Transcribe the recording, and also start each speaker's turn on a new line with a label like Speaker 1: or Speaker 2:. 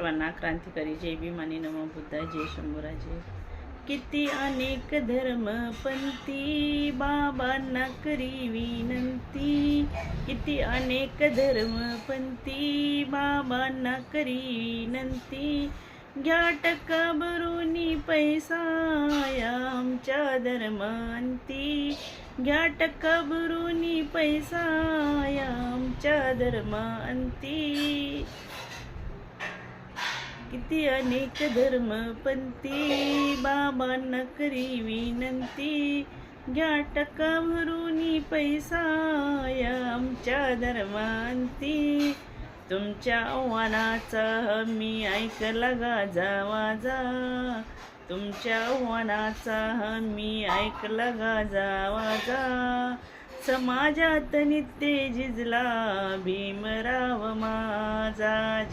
Speaker 1: सर्वांना क्रांतिकारी जय भीमानी नम बुद्धा जय शंभूराजे. किती अनेक धर्म पंथी बाबांना करी विनंती. किती अनेक धर्म पंथी बाबांना करी विनंती. घ्या टक्का भरूनी पैसा आमच्या धर्मांती. घ्या टक्का भरूनी पैसा आमच्या धर्मांती. किती अनेक धर्मपंथी बाबांना करी विनंती घ्या टक्का भरूनी पैसा या आमच्या धर्मांती. तुमच्या आव्हानाचा मी ऐकला गाजा वाजा. तुमच्या आव्हानाचा मी ऐकला गाजा वाजा. समाजात नित्य जिजला भीमराव माझा.